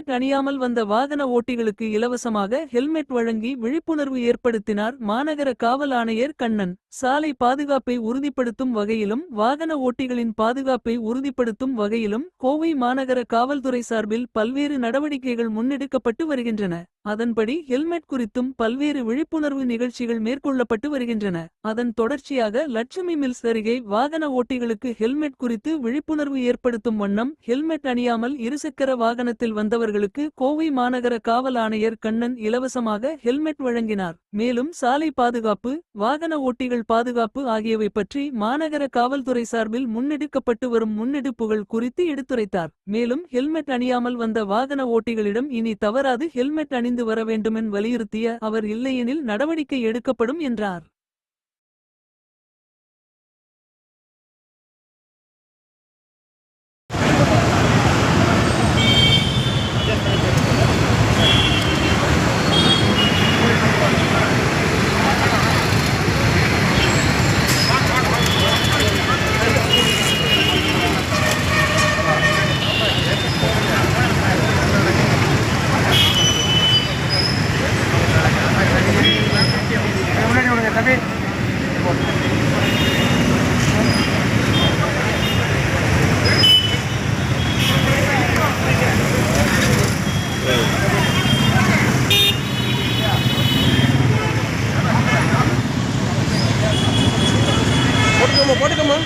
Helmet அணியாமல் வந்த வாகன ஓட்டிகளுக்கு இலவசமாக ஹெல்மெட் வழங்கி விழிப்புணர்வு ஏற்படுத்தினார் மாநகர காவல் ஆணையர் கண்ணன். சாலை பாதுகாப்பை உறுதிப்படுத்தும் வகையிலும் வாகன ஓட்டிகளின் பாதுகாப்பை உறுதிப்படுத்தும் வகையிலும் கோவை மாநகர காவல்துறை சார்பில் பல்வேறு நடவடிக்கைகள் முன்னெடுக்கப்பட்டு வருகின்றன. அதன்படி ஹெல்மெட் குறித்தும் பல்வேறு விழிப்புணர்வு நிகழ்ச்சிகள் மேற்கொள்ளப்பட்டு வருகின்றன. அதன் தொடர்ச்சியாக லட்சுமி மில்ஸ் அருகே வாகன ஓட்டிகளுக்கு ஹெல்மெட் குறித்து விழிப்புணர்வு ஏற்படுத்தும் வண்ணம் ஹெல்மெட் அணியாமல் இருசக்கர வாகனத்தில் வந்தவர்களுக்கு கோவை மாநகர காவல் ஆணையர் கண்ணன் இலவசமாக ஹெல்மெட் வழங்கினார். மேலும் சாலை பாதுகாப்பு வாகன ஓட்டிகள் பாதுகாப்பு ஆகியவை பற்றி மாநகர காவல்துறை சார்பில் முன்னெடுக்கப்பட்டு வரும் முன்னெடுப்புகள் குறித்து எடுத்துரைத்தார். மேலும் ஹெல்மெட் அணியாமல் வந்த வாகன ஓட்டிகளிடம் இனி தவறாது ஹெல்மெட் அணிந்து வர வேண்டுமென் வலியுறுத்திய அவர் இல்லையெனில் நடவடிக்கை எடுக்கப்படும் என்றார். எனவே போட்டுக்கம்மா போட்டுக்கம்மா.